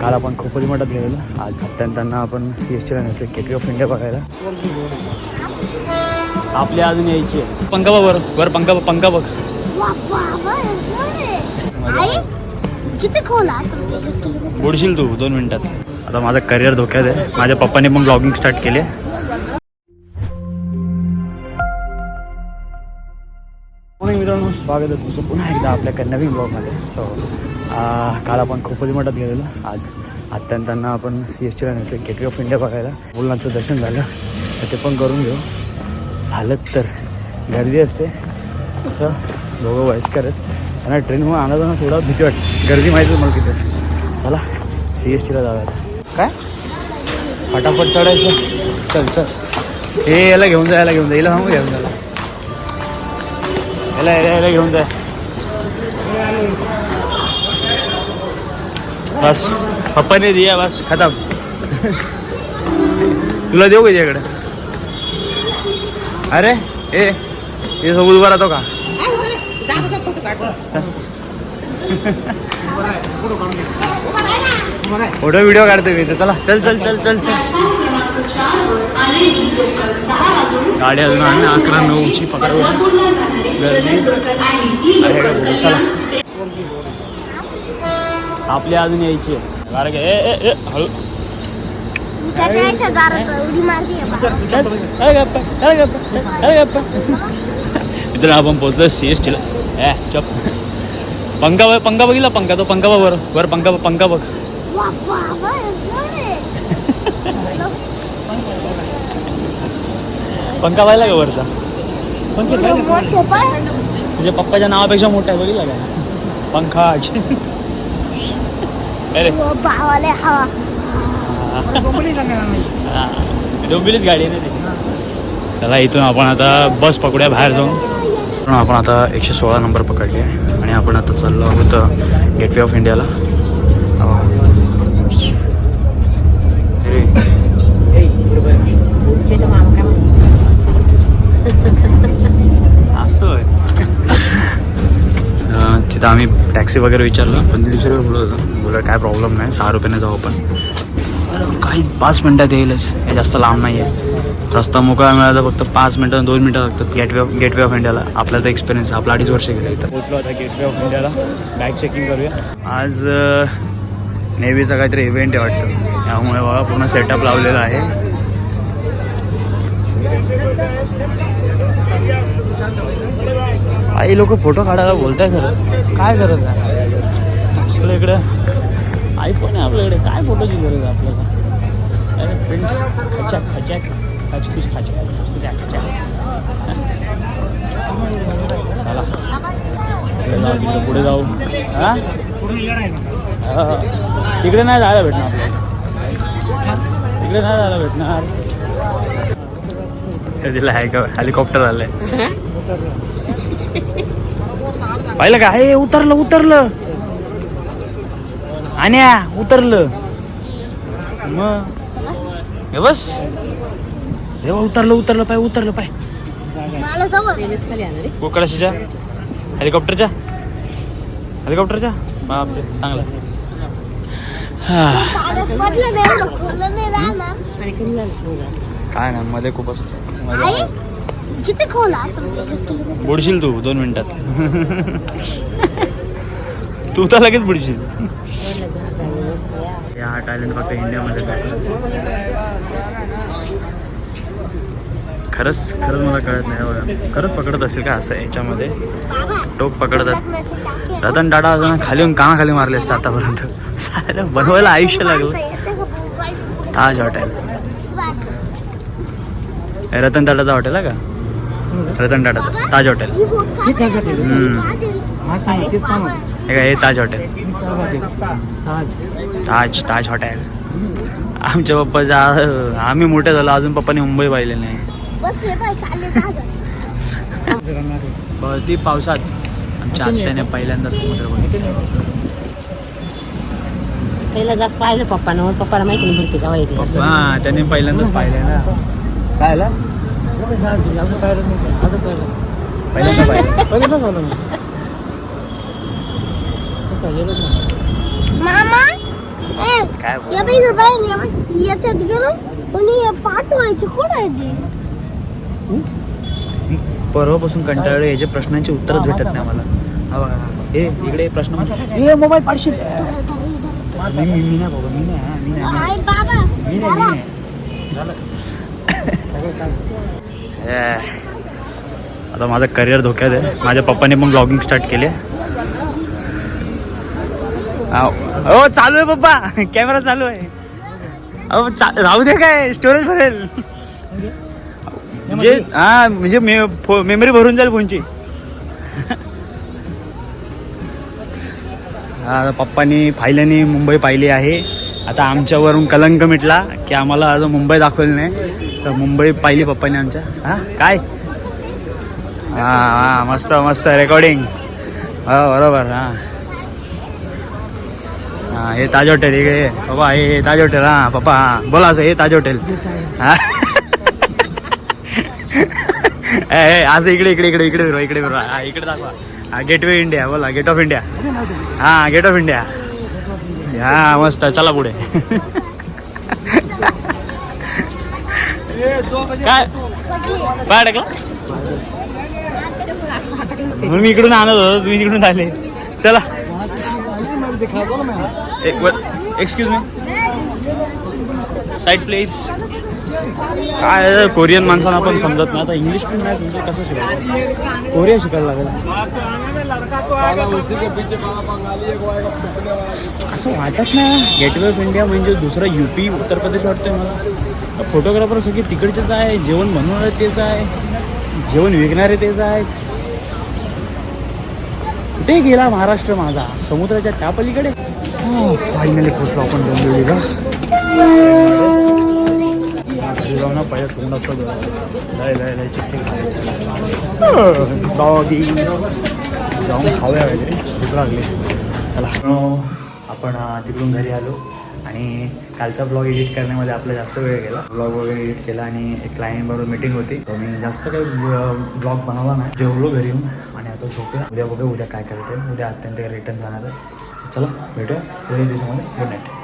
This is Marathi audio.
काल आपण खोपोली मठात गेलेलो. आज त्यांना आपण सी एस टीला नेतो केटरी ऑफ इंडिया बघायला. आपले अजून यायचे. पंखा बघ वर वर पंखा बघ पंखा बघ. बुडशील तू दोन मिनिटात. आता माझं करिअर धोक्यात आहे. माझ्या पप्पाने पण ब्लॉगिंग स्टार्ट केले. स्वागत आहे तुमचं पुन्हा एकदा आपल्या नवीन ब्लॉगमध्ये सो काल आपण खोपोली मठात गेलेलो आज त्यांना आपण सी एस टीला नेतो गेटवे ऑफ इंडिया बघायला. मुलांचं दर्शन झालं. तर ते पण करून घेऊ. झालं तर गर्दी असते. असं दोघं वयस्कर आहेत. आणि ट्रेनमुळे आणा थोडा भीती वाटते. गर्दी माहिती आहे मला किती असते चला सी एस टीला जाऊया काय? फटाफट चढायचं. चल चल. हे याला घेऊन जा याला घेऊन जा. याला सांगू घेऊन जा. याला याला याला घेऊन जा. बस पप्पाने दिया बस खतम. तुला देऊ का त्याकडे अरे ए सोबत उभा राहतो का? फोटो व्हिडिओ काढतो मी चला चल चल चल चल चल. गाडी अजून आहे अकरा नऊची पकडू चला. आपली अजून यायची आहे. गाडी घे. ए ए ए हळू. त्याच्या आपण पोहोचलो सी एस टीला ए चप. पंखा बघ पंखा बघितला पंखा तो पंखा बघ वर वर पंखा बघ पंखा बघ. पंखा पाहिला का वरचा? तुझ्या पप्पाच्या नावापेक्षा मोठा आहे बघितला का? पंखाज. अरे. डोंबिलीच गाडी आहे ना ती. चला इथून आपण आता बस पकडूया बाहेर जाऊन. आपण आता एकशे सोळा नंबर पकडले आहे आणि आपण आता चाललो आहोत गेटवे ऑफ इंडियाला तिथं आम्ही टॅक्सी वगैरे विचारलं पण दीडशे रुपये बोलत होतं. बोला काय प्रॉब्लेम नाही सहा रुपयाने जाऊ आपण. काही पाच मिनटात येईलच हे जास्त लांब नाही आहे रस्ता मोकळा मिळाला फक्त पाच मिनटं दोन मिनटं लागतात गेटवे ऑफ गेटवे ऑफ इंडियाला आपला तर एक्सपिरियन्स आपला अडीच वर्ष गेला इथं. पोचलो आता गेटवे ऑफ इंडियाला बॅग चेकिंग करूया. आज नेव्हीचा काहीतरी इव्हेंट आहे वाटतं. त्यामुळे बघा पूर्ण सेटअप लावलेला आहे. आई लोक फोटो काढायला बोलताय खरं. काय गरज आहे? आपल्या इकडे. आयफोन आहे आपल्याकडे. काय फोटोची गरज आहे आपल्याला? अरे खचखुच चला. जाऊ पुढे जाऊ. हा? हा. तिकडे नाही जायला भेटणार आपल्याला. तिकडे नाही जायला भेटणार. तिला आहे का? हेलिकॉप्टर आलंय. पाहिलं का? हे उतरलं उतरलं. आणि उतरलं. मग? हे बस. हे उतरलं उतरलं पाय उतरलं पाय. मला जवळ कोकळाशीच्या हेलिकॉप्टरच्या. हेलिकॉप्टरच्या? बापरे चांगला. हा. काय ना मध्ये खूप असतं. असं बुडशील तू दोन मिनिटात. तू तर लगेच बुडशील. हा टॅलेंट फक्त इंडियामध्ये खरंच खरंच मला कळत नाही बघा खरंच पकडत असेल का असं याच्यामध्ये? टोक पकडतात. रतन टाटा अजून खाली येऊन कामाखाली मारले असते आतापर्यंत. सारं बनवायला आयुष्य लागलं. का? ताज हॉटेल. रतन टाटाचं हॉटेल आहे का? रतन टाटाचं. ताज हॉटेल. ही. हे? काय हे ताज हॉटेल। ताज ताज हॉटेल। आमच्या पप्पाच्या आम्ही मोठे झालो अजून पप्पाने मुंबई पाहिले नाही भरती पावसात। आमच्या आत्याने पहिल्यांदा समुद्र बघितला पहिला जास्त पाहिलं पप्पानं मग पप्पाला माहिती नाही भरती हा त्याने पहिल्यांदाच पाहिले ना। काय आला पहिल्यांदा पाहिलं मामा ए, काय बोल? या बाई इकडं बाई, या. बाई, याच्यात गेलो आणि हे पाठवायचे कुठं आहे ते? मी परवापासून कंटाळलो याच्या प्रश्नांची उत्तरच भेटत नाही मला हा बघा हे इकडे प्रश्न हे मोबाईल पाडशील. मी मी मी नाही बाबा मी नाही हा, मी नाही मी नाही. आई बाबा मी नाही मी नाही. हे. आता माझं करिअर धोक्यात आहे. माझ्या पप्पाने पण ब्लॉगिंग स्टार्ट केले. हो चालू आहे पप्पा. कॅमेरा चालू आहे. अहो चा राहू दे काय स्टोरेज भरेल. म्हणजे हा म्हणजे मे मेमरी भरून जाईल फोनची. हा पप्पानी पाहिल्याने मुंबई पाहिली आहे. आता आमच्यावरून कलंक मिटला की आम्हाला अजून मुंबई दाखवली नाही. तर मुंबई पाहिली पप्पानी आमच्या. हां काय? हां हां मस्त मस्त रेकॉर्डिंग हो बरोबर हां. हां हे ताज हॉटेल हे बाबा हे ताज हॉटेल हां पप्पा हां. बोला असं हे ताज हॉटेल. हां. असं इकडे इकडे इकडे इकडे फिरवा इकडे फिरवा. हा इकडे दाखवा. हा गेट वे इंडिया बोला गेट ऑफ इंडिया हा गेट ऑफ इंडिया हा मस्त चला पुढे. काय? काय अडकला म्हणून मी इकडून आणत होतो तुम्ही तिकडून आले. चला. Excuse me. साईड प्लीज काय कोरियन माणसांना पण समजत नाही. आता इंग्लिश पण नाही तुमचं कसं शिकायचं? कोरिया शिकायला लागेल. असं वाटत नाही. गेटवे ऑफ इंडिया म्हणजे दुसरं युपी उत्तर प्रदेश वाटतंय मला. फोटोग्राफर सगळे तिकडचेच आहे. जेवण बनवणारे तेच आहे. जेवण विकणारे तेच आहेत. कुठे गेला महाराष्ट्र माझा? समुद्राच्या त्या पलीकडे फायनली पोचलो आपण डोंबिवलीला ना तोंडात लय लय लय चिकचिक डॉगी जाऊन खाऊया वगैरे. भूक लागली. चला. आपण तिकडून घरी आलो आणि कालचा ब्लॉग एडिट करण्यामध्ये आपला जास्त वेळ गेला. ब्लॉग वगैरे एडिट केला आणि एक क्लायंट बरोबर मीटिंग होती. मी जास्त काही ब्लॉग बनवला नाही. जेवलो घरी येऊन. आता झोपूया उद्या बघूया उद्या काय करते उद्या अत्यंत रिटर्न जाणार आहे. चला भेटूया उद्या दिवसामध्ये गुड नाईट